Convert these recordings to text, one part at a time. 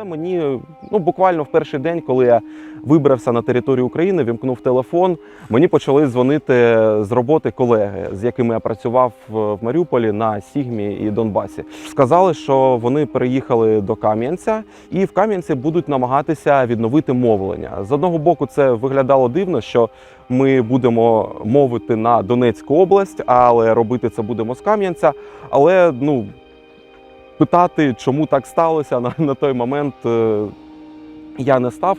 Але мені ну буквально в перший день, коли я вибрався на територію України, вімкнув телефон. Мені почали дзвонити з роботи колеги, з якими я працював в Маріуполі на Сігмі і Донбасі. Сказали, що вони переїхали до Кам'янця, і в Кам'янці будуть намагатися відновити мовлення. З одного боку, це виглядало дивно, що ми будемо мовити на Донецьку область, але робити це будемо з Кам'янця. Але ну питати, чому так сталося на, на той момент, е, я не став.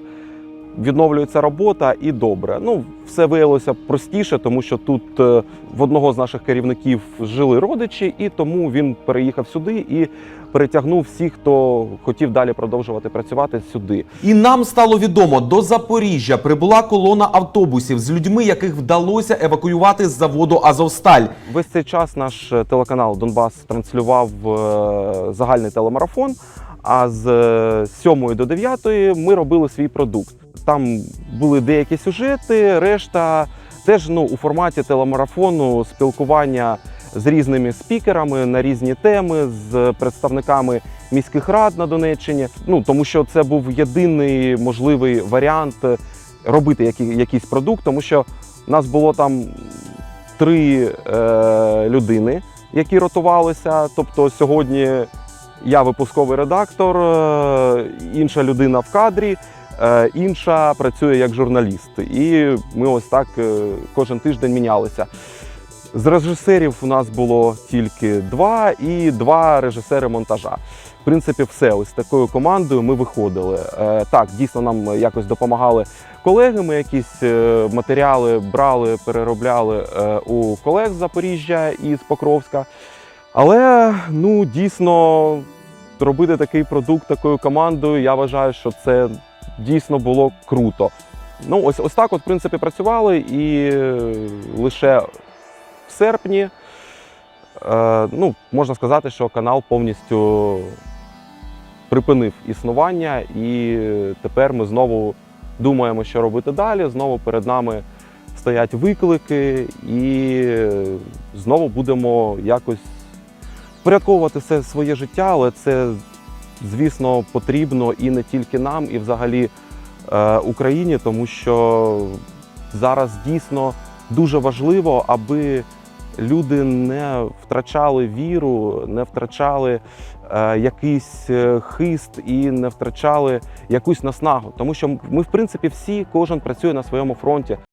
Відновлюється робота і добре. Ну, все виявилося простіше, тому що тут е, в одного з наших керівників жили родичі, і тому він переїхав сюди і перетягнув всіх, хто хотів далі продовжувати працювати сюди. І нам стало відомо, до Запоріжжя прибула колона автобусів з людьми, яких вдалося евакуювати з заводу Азовсталь. Весь цей час наш е, телеканал Донбас транслював е, загальний телемарафон. А з е, 7 до 9 ми робили свій продукт. Там були деякі сюжети, решта теж ну, у форматі телемарафону спілкування з різними спікерами на різні теми, з представниками міських рад на Донеччині. Ну тому що це був єдиний можливий варіант робити які, якийсь продукт, тому що нас було там три е, людини, які ротувалися. Тобто сьогодні я випусковий редактор, е, інша людина в кадрі, інша працює як журналіст. І ми ось так е, кожен тиждень мінялися. З режисерів у нас було тільки два і два режисери монтажа. В принципі, все ось такою командою ми виходили. Е, Так, дійсно нам якось допомагали колеги. Ми якісь е, матеріали брали, переробляли е, у колег з Запоріжжя і з Покровська. Але ну дійсно робити такий продукт такою командою, я вважаю, що це дійсно було круто. Ну, ось ось так, от, в принципі, працювали, і е, лише в серпні, е, ну, можна сказати, що канал повністю припинив існування, і тепер ми знову думаємо, що робити далі. Знову перед нами стоять виклики, і знову будемо якось впорядковувати все своє життя, але це, звісно, потрібно і не тільки нам, і взагалі е, Україні, тому що зараз дійсно дуже важливо, аби люди не втрачали віру, не втрачали е, якийсь е, хист і не втрачали якусь наснагу. Тому що ми, в принципі, всі, кожен працює на своєму фронті.